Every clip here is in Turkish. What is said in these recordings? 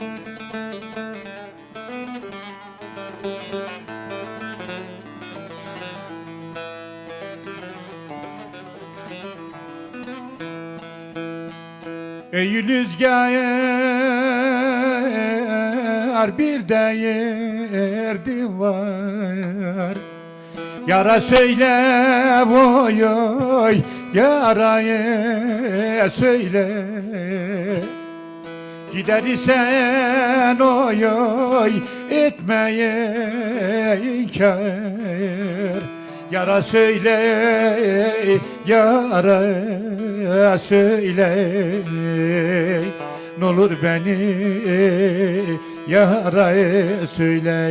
Ey rüzgar bir de yerdim var Yara söyle voy oy yaraya söyle Gider isen oy oy etmeye inkar. Yara söyle yara söyle. Ne olur beni yaraya söyle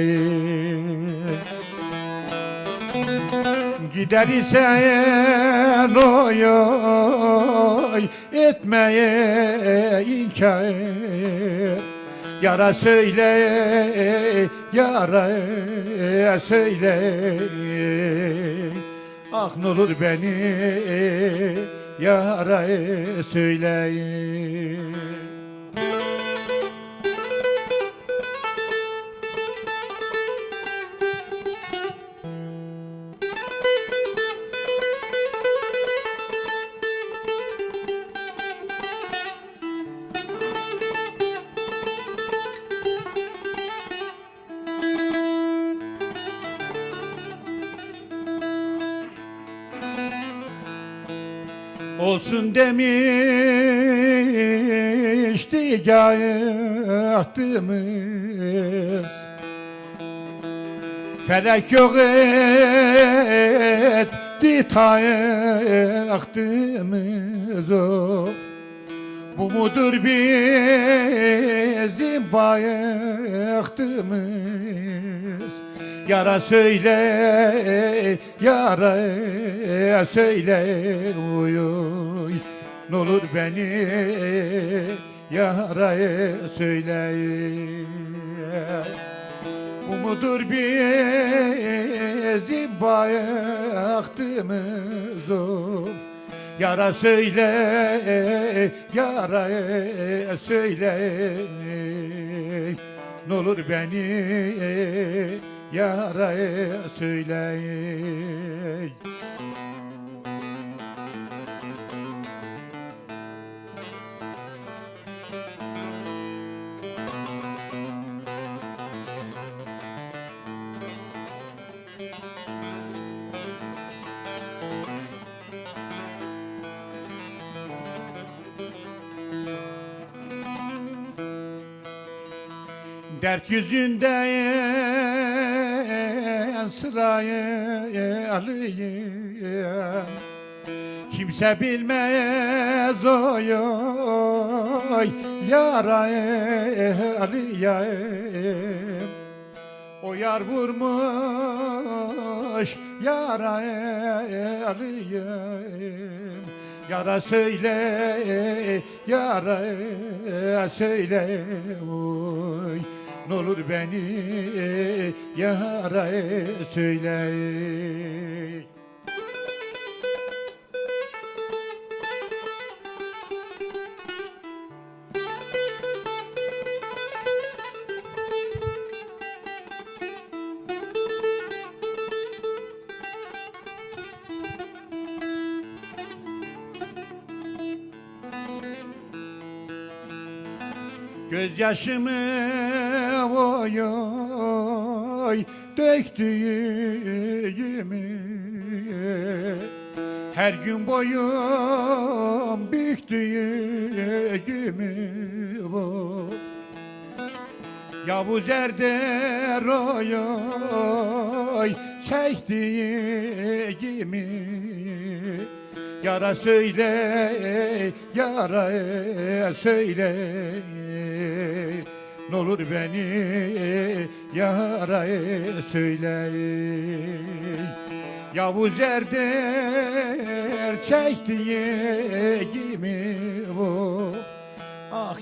Gider isen oy oy etmeye inkar. Yara söyle, yara söyle. Ah ne olur beni yara söyle Olsun demişti yahtımız Felek yok etti tahtımız of Bu mudur bizim bahtımız Yara söyle, yara söyle uy uy Ne olur beni yara söyle Bu mudur bizim bahtımız of. Yara söyle, yara söyle Ne olur beni yara söyle Dert yüzünden sırayı alayım Kimse bilmez oy oy yarayı alayım O yar vurmuş yarayı alayım Yara söyle, yara söyle oy Ne olur beni yara söyle Gözyaşımı oy oy döktüğümü Her gün boyum büktüğümü Yavuz Erder oy oy çektiğimi Yara söyle, yara söyle Ne olur beni yara söyle Yavuz Erder çektiğimi bu